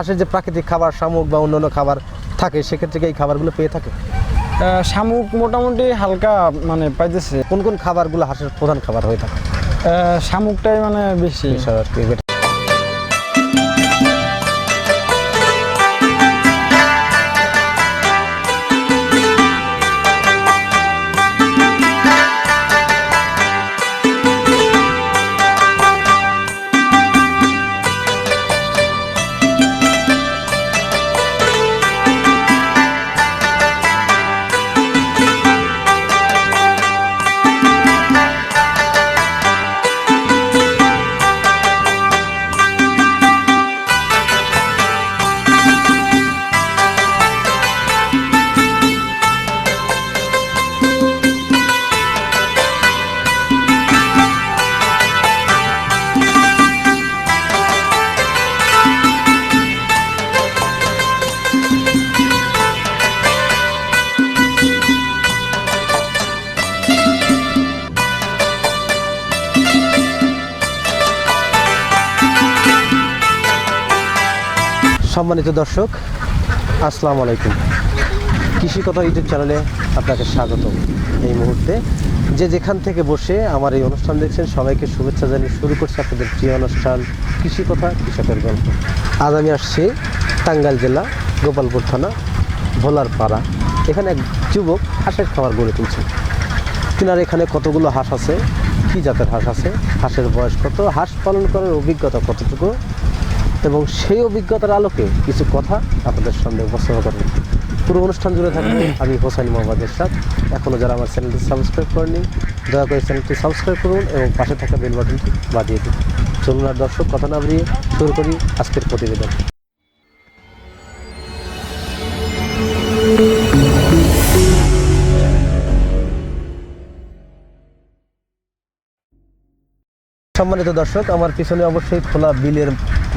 হাঁসের যে প্রাকৃতিক খাবার শামুক বা অন্যান্য খাবার থাকে সেক্ষেত্রে এই খাবারগুলো পেয়ে থাকে? শামুক মোটামুটি হালকা মানে পাইতেছে। কোন কোন খাবারগুলো হাঁসের প্রধান খাবার হয়ে থাকে? শামুকটাই মানে বেশি। সম্মানিত দর্শক, আসসালামু আলাইকুম। কৃষি কথা ইউটিউব চ্যানেলে আপনাকে স্বাগত এই মুহূর্তে যে যেখান থেকে বসে আমার এই অনুষ্ঠান দেখছেন, সবাইকে শুভেচ্ছা জানিয়ে শুরু করছে আপনাদের প্রিয় অনুষ্ঠান, কৃষি কথা, কৃষকের গল্প। আজ আমি আসছি টাঙ্গাইল জেলা, গোপালপুর থানা ভোলার পাড়া এখানে এক যুবক হাঁসের খাবার গড়ে তুলছেন তিনার এখানে কতগুলো হাঁস আছে? কী জাতের হাঁস আছে? হাঁসের বয়স কত? হাঁস পালন করার অভিজ্ঞতা কতটুকু? এবং সেই অভিজ্ঞতার আলোকে কিছু কথা আপনাদের সামনে উপস্থাপন করেন পুরো অনুষ্ঠান জুড়ে থাকবে আমি হোসাইন মোহাম্মদ এরশাদ। এখনও যারা আমার চ্যানেলটি সাবস্ক্রাইব করেনি দয়া করে চ্যানেলটি সাবস্ক্রাইব করুন এবং পাশে থাকা বেল বাটনটি বাজিয়ে দিন। চলুন আর দর্শক, কথা না বাড়িয়ে শুরু করি আজকের প্রতিবেদন। সম্মানিত দর্শক আমার পিছনে অবশ্যই খোলা বিলের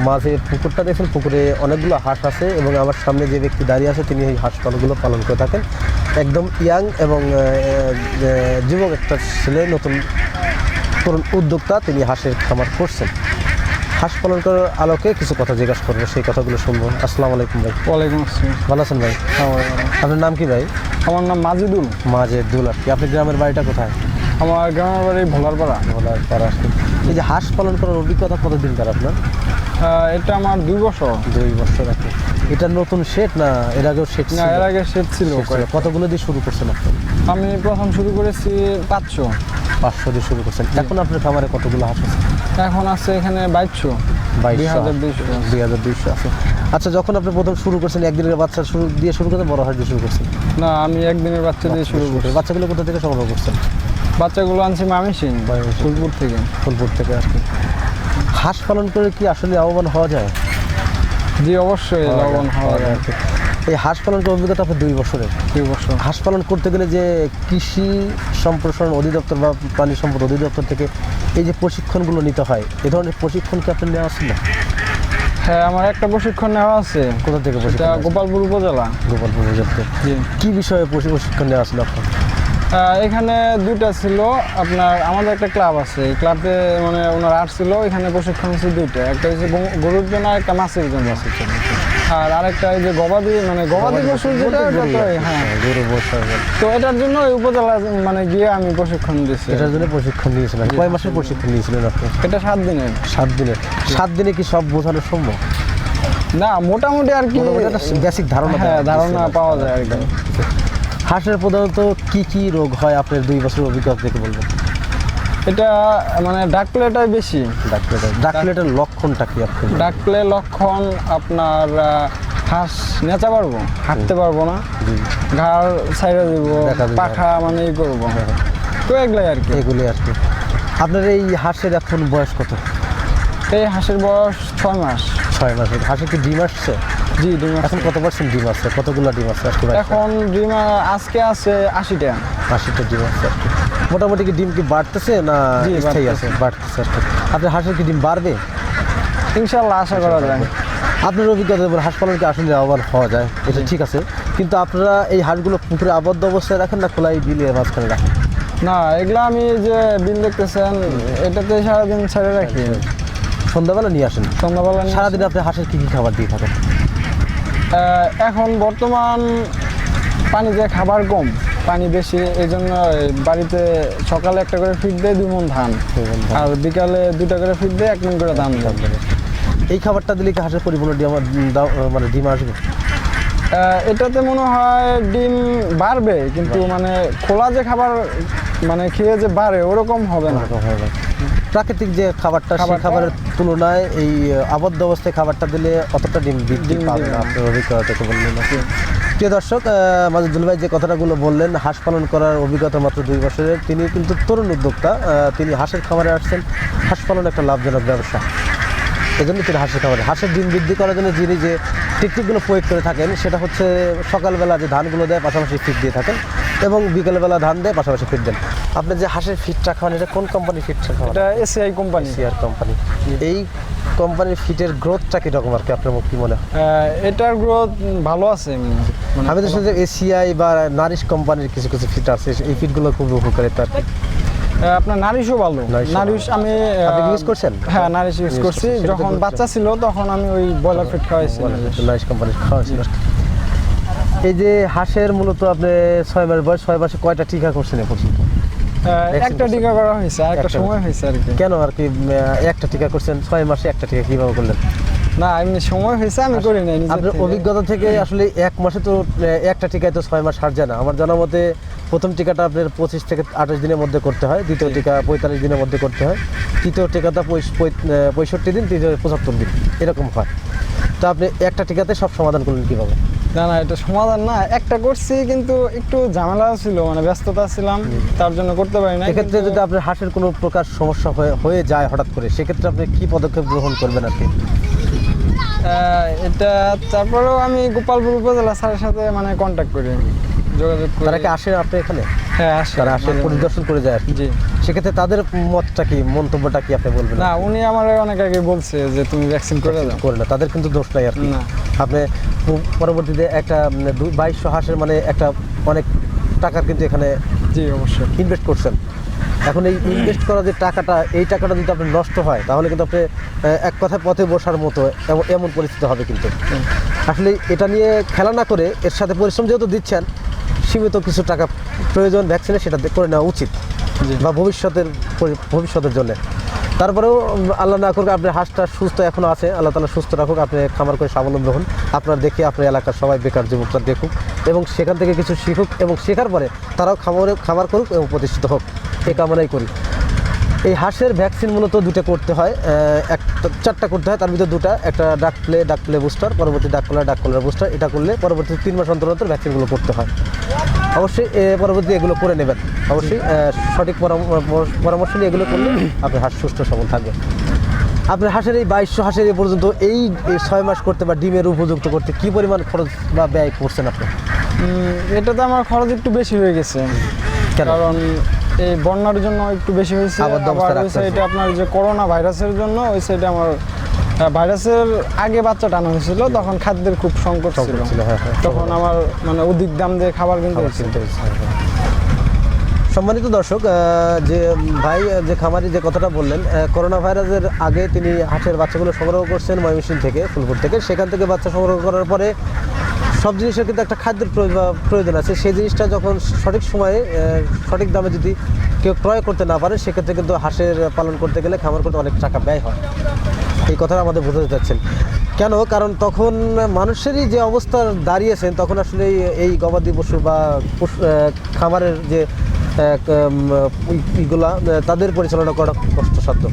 মাঝে পুকুরটা দেখছেন পুকুরে অনেকগুলো হাঁস আছে এবং আমার সামনে যে ব্যক্তি দাঁড়িয়ে আছে তিনি এই হাঁস পালনগুলো পালন করে থাকেন। একদম ইয়াং এবং যুবক একটা ছেলে নতুন তরুণ উদ্যোক্তা তিনি হাঁসের খামার করছেন। হাঁস পালন করার আলোকে কিছু কথা জিজ্ঞাসা করব সেই কথাগুলো শুনব। আসসালামু আলাইকুম ভাই। ওয়ালাইকুম আসসালাম। ভালো আছেন ভাই? আপনার নাম কি ভাই? আমার নাম মাজিদুল। মাঝে দুল আর কি আপনি গ্রামের বাড়িটা কোথায়? আমার গ্রামের বাড়ি ভোলারপাড়া। আসলে এই যে হাঁস পালন করার অভিজ্ঞতা কতদিন তার আপনার? এটা আমার দুই বছর। দুই বছর আগে। এটা নতুন সেট না এর আগেও সেট না এর আগে সেট ছিল কতগুলো দিয়ে শুরু করছেন আপনি? আমি প্রথম শুরু করেছি পাঁচশো। পাঁচশো দিয়ে শুরু করছেন। এখন আপনার খামারে কতগুলো হাঁস আছে? এখন আছে এখানে বাইশশো। দুই হাজার দুইশো দুই হাজার দুইশো আছে। আচ্ছা যখন আপনি প্রথম শুরু করছেন একদিনের বাচ্চা শুরু দিয়ে শুরু করতে বড় হাঁস দিয়ে শুরু করছেন? না আমি একদিনের বাচ্চা দিয়ে শুরু করি বাচ্চাগুলো কোথা থেকে সংগ্রহ করছেন? বাচ্চাগুলো আনছি মামি সিং ময়মনসিংহ। ফুলপুর থেকে। ফুলপুর থেকে আর কি। হাঁস পালন করে কি আসলে লাভবান হওয়া যায়? জি অবশ্যই লাভবান হওয়া যায়। আর কি। এই হাঁস পালন করার অভিজ্ঞতা আপনার দুই বছরের। দুই বছর। হাঁস পালন করতে গেলে যে কৃষি সম্প্রসারণ অধিদপ্তর বা প্রাণী সম্পদ অধিদপ্তর থেকে এই যে প্রশিক্ষণগুলো নিতে হয় এ ধরনের প্রশিক্ষণ কি আপনার নেওয়া ছিল হ্যাঁ আমার একটা প্রশিক্ষণ নেওয়া আছে। কোথা থেকে প্রশিক্ষণ গোপালপুর উপজেলা। গোপালপুর জি। কি বিষয়ে প্রশিক্ষণ নেওয়া ছিল আপনার? এখানে দুইটা ছিল আপনার আমাদের একটা ক্লাব আছে। এই ক্লাবে মানে ওনার আর্ট ছিল এখানে প্রশিক্ষণ হচ্ছে দুইটা। একটা হচ্ছে গরুর জন্য আর একটা মাছের জন্য আর আরেকটা এই যে গবাদি মানে গবাদি পশু যেটা হ্যাঁ। গরু তো এটার জন্য ওই উপজেলা মানে গিয়ে আমি প্রশিক্ষণ দিয়েছি। এটার জন্য প্রশিক্ষণ নিয়েছিলেন কয় মাসের প্রশিক্ষণ নিয়েছিলেন আপনি? এটা সাত দিনের। সাত দিনের। সাত দিনে কি সব বোঝানো সম্ভব? না মোটামুটি আর কি বেসিক ধারণা হ্যাঁ ধারণা পাওয়া যায় আর কি। হাঁসের প্রধানত কি কি রোগ হয় আপনার দুই বছর অভিজ্ঞতা থেকে বলবেন? এটা মানে ডাকলে এটাই বেশি। ডাক্তার এটার লক্ষণটা কি আপনি ডাকলে লক্ষণ আপনার হাঁস নেচা পারব হাঁটতে পারব না। ঘাড় সাইডে দিব পাখা মানে ই করব। তো এগুলাই আর কি। এগুলি আর কি। আপনার এই হাঁসের এখন বয়স কত? এই হাঁসের বয়স ছয় মাস। ছয় মাস। হাঁসের কি ডিম আসছে? জি ডিম এখন কত পার্সেন্ট ডিম আছে? কতগুলো ডিম আছে? আর কি এখন ডিম আজকে আছে আশিটা। আশিটা ডিম আছে মোটামুটি কি ডিম কি বাড়তেছে না স্থায়ী আছে? বাড়তেছে। আপনার হাঁসের কি ডিম বাড়বে? ইনশাল্লাহ আশা করা যায়। আপনার অভিজ্ঞতার উপর হাঁস পালনকে আসলে লাভবান হওয়া যায়? এটা ঠিক আছে। কিন্তু আপনারা এই হাঁসগুলো পুকুরে আবদ্ধ অবস্থায় রাখেন না খোলাই বিলে মাঝখানে রাখেন? না এগুলো আমি যে বিল দেখতেছেন এটাতে সারাদিন ছেড়ে রাখি। সন্ধ্যাবেলা নিয়ে আসেন? সন্ধ্যাবেলা সারাদিন আপনি হাঁসের কি কি খাবার দিয়ে থাকেন? এখন বর্তমান পানি পানিতে খাবার কম পানি বেশি এই জন্য বাড়িতে সকালে একটা করে ফিট দেয় দুই মন ধান। আর বিকালে দুটা করে ফিট দেয় এক মন করে ধান। এই খাবারটা দিলে কি হাঁসের পরিপূর্ণ ডিম মানে ডিম আসবে এটাতে মনে হয় ডিম বাড়বে কিন্তু মানে খোলা যে খাবার মানে খেয়ে যে বাড়ে ওরকম হবে না হবে না। প্রাকৃতিক যে খাবারটা সেই খাবারের তুলনায় এই আবদ্ধ অবস্থায় খাবারটা দিলে অতটা ডিম বৃদ্ধি পাবে না। আপনার অভিজ্ঞতা থেকে বললেন প্রিয় দর্শক মাজেদুল ভাই যে কথাটাগুলো বললেন হাঁস পালন করার অভিজ্ঞতা মাত্র দুই বছরের। তিনি কিন্তু তরুণ উদ্যোক্তা। তিনি হাঁসের খামারে আসছেন। হাঁস পালন একটা লাভজনক ব্যবসা। এজন্য তিনি হাঁসের খামারে। হাঁসের ডিম বৃদ্ধি করার জন্য যিনি যে টেকনিকগুলো প্রয়োগ করে থাকেন সেটা হচ্ছে সকালবেলা যে ধানগুলো দেয় পাশাপাশি ফিট দিয়ে থাকেন এবং বিকেলবেলা ধান দেয় পাশাপাশি ফিট দেন। আপনি যে হাঁসের ফিটটা খাওয়ান এটা কোন কোম্পানির ফিটটা খাওয়ান? এটা এসিআই কোম্পানি সিআর কোম্পানি এই কোম্পানির ফিটের গ্রোথটা কীরকম আর কি আপনার কি মনে হয়? এটার গ্রোথ ভালো আছে। মানে আমি তো শুনছি এসিআই বা নারিশ কোম্পানির কিছু কিছু ফিট আছে এই ফিটগুলো খুব উপকারিতা আর কি। আপনার নারিশও ভালো। নারিশ আমি use করছেন? হ্যাঁ নারিশ ইউজ করছি। যখন বাচ্চা ছিল তখন আমি ওই ব্রয়লার ফিট খাওয়াইছি নারিশ। কোম্পানির খাওয়া ছিল এই যে হাঁসের মূলত আপনি ছয় মাস বয়স ছয় মাসে কয়টা টিকা করছেন এ পর্যন্ত? একটা টিকা করা হয়েছে আর একটা। সময় হয়েছে আর কি। কেন আর কি একটা টিকা করছেন ছয় মাসে একটা টিকা কীভাবে করলেন? না এমনি সময় হয়েছে আমি করি নাই আপনার অভিজ্ঞতা থেকে আসলে এক মাসে তো একটা টিকায় তো ছয় মাস হার যায় না। আমার জানা মতে প্রথম টিকাটা আপনার পঁচিশ থেকে আঠাশ দিনের মধ্যে করতে হয় দ্বিতীয় টিকা পঁয়তাল্লিশ দিনের মধ্যে করতে হয় তৃতীয় টিকাটা পঁয়ষট্টি দিন তৃতীয় পঁচাত্তর দিন এরকম হয়। তো আপনি একটা টিকাতে সব সমাধান করলেন কীভাবে? না না এটা সমাধান না। একটা করছি কিন্তু একটু ঝামেলা ছিল মানে ব্যস্ততা ছিলাম তার জন্য করতে পারি না এক্ষেত্রে যদি আপনার হাঁসের কোনো প্রকার সমস্যা হয়ে হয়ে যায় হঠাৎ করে সেক্ষেত্রে আপনি কী পদক্ষেপ গ্রহণ করবেন কি? এটা তারপরেও আমি গোপালপুর উপজেলা স্যারের সাথে মানে কন্ট্যাক্ট করি যোগাযোগ করি। তারা কি আসে আপনি এখানে? হ্যাঁ আসে। তারা আসে মাঝে। পরিদর্শন করে যায় জি। সেক্ষেত্রে তাদের মতটা কি মন্তব্যটা কি আপনি বলবেন? না উনি আমার অনেক আগে বলছে যে তুমি ভ্যাকসিন করে দাও। করে না তাদের কিন্তু দোষ নাই আর কি। না। আপনি পরবর্তীতে একটা বাইশশো হাঁসের মানে একটা অনেক টাকার কিন্তু এখানে জি অবশ্যই। ইনভেস্ট করছেন। এখন এই ইনভেস্ট করা যে টাকাটা এই টাকাটা যদি আপনার নষ্ট হয় তাহলে কিন্তু আপনি এক কথায় পথে বসার মতো এমন- পরিস্থিতি হবে কিন্তু। আসলে এটা নিয়ে খেলা না করে এর সাথে পরিশ্রম যেহেতু দিচ্ছেন সীমিত কিছু টাকা প্রয়োজন ভ্যাকসিনে সেটা করে নেওয়া উচিত। বা ভবিষ্যতের ভবিষ্যতের জন্য। তারপরেও আল্লাহ না করুক আপনার হাঁসটা সুস্থ এখনও আছে, আল্লাহ তালা সুস্থ রাখুক, আপনি খামার করে স্বাবলম্বী হন। আপনার দেখে আপনার এলাকার সবাই বেকার যুবকরা দেখুক এবং সেখান থেকে কিছু শিখুক এবং শেখার পরে তারাও খামারে খামার করুক এবং প্রতিষ্ঠিত হোক। এই কামনাই করি। এই হাঁসের ভ্যাকসিন মূলত দুটো করতে হয় একটা চারটা করতে হয় তার ভিতরে দুটা একটা ডাক প্লে ডাক প্লে বুস্টার পরবর্তী ডাক কলার ডাক কলার বুস্টার এটা করলে পরবর্তী তিন মাস অন্তর অন্তর ভ্যাকসিনগুলো করতে হয়। অবশ্যই এ, পরবর্তী এগুলো করে নেবেন। অবশ্যই সঠিক পরাম- পরামর্শ নিয়ে এগুলো করলে আপনার হাঁস সুস্থ সবল থাকবে। আপনার হাঁসের এই বাইশশো হাঁসের এ পর্যন্ত এই এই ছয় মাস করতে বা ডিমের উপযুক্ত করতে কি পরিমাণ খরচ বা ব্যয় করছেন আপনি? এটাতে আমার খরচ একটু বেশি হয়ে গেছে। কারণ এই বন্যার জন্য একটু বেশি হয়েছে। আবার ওই সাইডে আপনার যে করোনা ভাইরাসের জন্য ওই সাইডে আমার ভাইরাসের আগে বাচ্চা টানা হয়েছিল তখন খাদ্যের খুব সংকট ছিল। হ্যাঁ, হ্যাঁ। তখন আমার মানে অধিক দাম দিয়ে খাবার কিনতে হয়েছে। সম্মানিত দর্শক যে ভাই যে খামারি যে কথাটা বললেন করোনা ভাইরাসের আগে তিনি হাঁসের বাচ্চাগুলো সংগ্রহ করছেন ময়মনসিং থেকে ফুলপুর থেকে। সেখান থেকে বাচ্চা সংগ্রহ করার পরে সব জিনিসের কিন্তু একটা খাদ্যের প্রয়োজন- আছে। সেই জিনিসটা যখন সঠিক সময়ে সঠিক দামে যদি কেউ ক্রয় করতে না পারে, সেক্ষেত্রে কিন্তু হাঁসের পালন করতে গেলে খামার করতে অনেক টাকা ব্যয় হয়। এই কথাটা আমাদের বোঝাতে চাচ্ছেন। কেন? কারণ তখন মানুষেরই যে অবস্থা দাঁড়িয়েছেন, তখন আসলে এই- গবাদি পশু বা খামারের যে ইগুলা তাদের পরিচালনা করা কষ্টসাধ্য।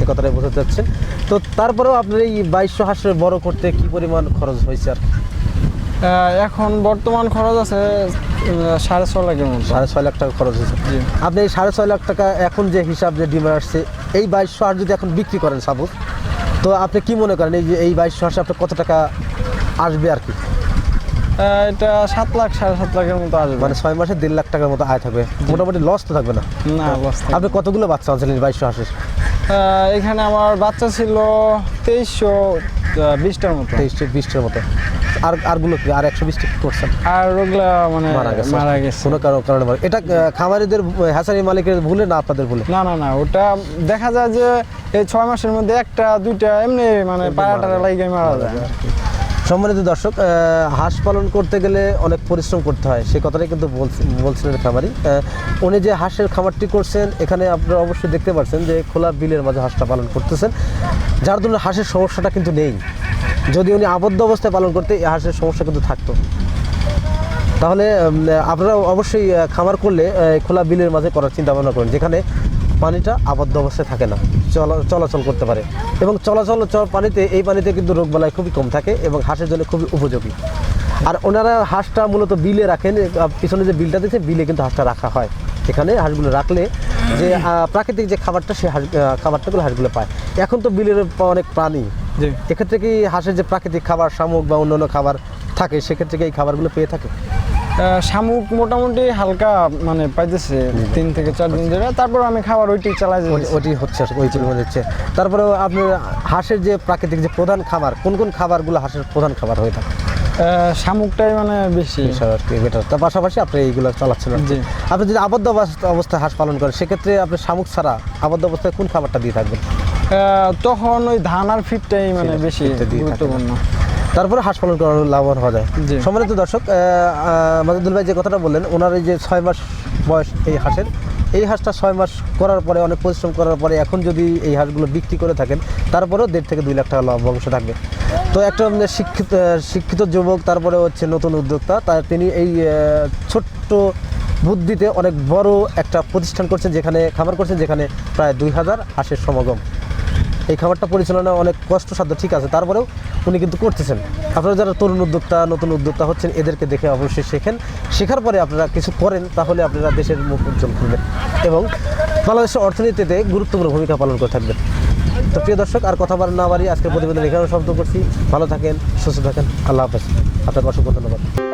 এ কথাটাই বোঝাতে চাচ্ছেন। তো তারপরেও আপনার এই বাইশশো হাঁসের বড় করতে কি পরিমাণ খরচ হয়েছে আর এখন বর্তমান খরচ আছে সাড়ে ছ লাখের মতো। সাড়ে ছয় লাখ টাকা খরচ হয়েছে। আপনি এই সাড়ে ছয় লাখ টাকা এখন যে হিসাব যে ডিমান্ড আসছে এই বাইশশো হাঁস যদি এখন বিক্রি করেন সাপোজ তো আপনি কি মনে করেন এই যে এই বাইশশো হাঁসে আপনার কত টাকা আসবে আর কি? এটা সাত লাখ সাড়ে সাত লাখের মতো আসবে। মানে ছয় মাসে দেড় লাখ টাকার মতো আয় থাকবে। মোটামুটি লস তো থাকবে না? না আপনি কতগুলো বাচ্চা আনছিলেন বাইশশো হাঁসের এখানে আমার বাচ্চা ছিল তেইশশো বিশটার মতো। তেইশশো বিশটার মতো। আর আরগুলো কি? আর একশো বিশটি করছেন? আর ওগুলা মানে মারা গেছে। মারা গেছে। কোনো কারণ কারণে মারা- এটা খামারিদের হ্যাসারি মালিকের ভুলে না আপনাদের ভুলে? না না না ওটা দেখা যায় যে এই ছয় মাসের মধ্যে একটা দুইটা এমনি মানে পাড়াটারা লাগে মারা যায়। সম্মানিত দর্শক হাঁস পালন করতে গেলে অনেক পরিশ্রম করতে হয় সে কথাটাই কিন্তু বলছি- বলছিলেন খামারি। উনি যে হাঁসের খামারটি করছেন এখানে আপনারা অবশ্যই দেখতে পাচ্ছেন যে খোলা বিলের মাঝে হাঁসটা পালন করতেছেন যার জন্য হাঁসের সমস্যাটা কিন্তু নেই। যদি উনি আবদ্ধ অবস্থায় পালন করতে এই হাঁসের সমস্যা কিন্তু থাকতো। তাহলে আপনারা অবশ্যই খামার করলে খোলা বিলের মাঝে করার চিন্তা ভাবনা করেন, যেখানে পানিটা আবদ্ধ অবস্থায় থাকে না, চলা- চলাচল করতে পারে। এবং চলাচল পানিতে, এই পানিতে কিন্তু রোগবালাই খুবই কম থাকে এবং হাঁসের জন্য খুবই উপযোগী। আর ওনারা হাঁসটা মূলত বিলে রাখেন পিছনে যে বিলটা দিচ্ছে বিলে কিন্তু হাঁসটা রাখা হয়। এখানে হাঁসগুলো রাখলে যে প্রাকৃতিক যে খাবারটা, সে হাঁস খাবারটাগুলো হাঁসগুলো পায়। এখন তো বিলের অনেক প্রাণী এক্ষেত্রে কি হাঁসের যে প্রাকৃতিক খাবার শামুক বা অন্যান্য খাবার থাকে সেক্ষেত্রে কি এই খাবারগুলো পেয়ে থাকে? শামুক মোটামুটি হালকা মানে পাইতেছে তিন থেকে চার দিন ধরে। তারপর আমি খাবার ওইটি চালাই ওটি হচ্ছে ওই পরিমাণে হচ্ছে। তারপরে আপনি হাঁসের যে প্রাকৃতিক যে প্রধান খাবার কোন কোন খাবারগুলো হাঁসের প্রধান খাবার হয়ে থাকে? শামুকটাই মানে বেশি। আর কি বেটার তার পাশাপাশি আপনি এইগুলো চালাচ্ছেন। আপনি যদি আবদ্ধ অবস্থায় হাঁস পালন করেন সেক্ষেত্রে আপনি শামুক ছাড়া আবদ্ধ অবস্থায় কোন খাবারটা দিয়ে থাকবেন? তখন ওই ধান আর ফিটটাই মানে বেশি। গুরুত্বপূর্ণ তারপরে হাঁস পালন করার লাভবান হওয়া যায়। সম্মানিত দর্শক মাজিদুল ভাই যে কথাটা বললেন ওনার এই যে ছয় মাস বয়স এই হাঁসের এই হাঁসটা ছয় মাস করার পরে অনেক পরিশ্রম করার পরে এখন যদি এই হাঁসগুলো বিক্রি করে থাকেন তারপরেও দেড় থেকে দুই লাখ টাকা লাভ অংশ থাকবে তো একটা শিক্ষিত শিক্ষিত যুবক তারপরে হচ্ছে নতুন উদ্যোক্তা তার তিনি এই ছোট্ট বুদ্ধিতে অনেক বড় একটা প্রতিষ্ঠান করছেন যেখানে খামার করছেন যেখানে প্রায় দুই হাজার হাঁসের সমাগম এই খাবারটা পরিচালনা অনেক কষ্টসাধ্য, ঠিক আছে। তারপরেও উনি কিন্তু করতেছেন। আপনারা যারা তরুণ উদ্যোক্তা, নতুন উদ্যোক্তা হচ্ছেন, এদেরকে দেখে অবশ্যই শেখেন। শেখার পরে আপনারা কিছু করেন, তাহলে আপনারা দেশের মুখ উজ্জ্বল করবেন এবং বাংলাদেশের অর্থনীতিতে গুরুত্বপূর্ণ ভূমিকা পালন করে থাকবেন। তো প্রিয় দর্শক, আর কথা বলার না বাড়ি আজকের প্রতিবেদন এখানে শব্দ করছি। ভালো থাকেন, সুস্থ থাকেন। আল্লাহ হাফেজ। আপনাকে অসংখ্য ধন্যবাদ।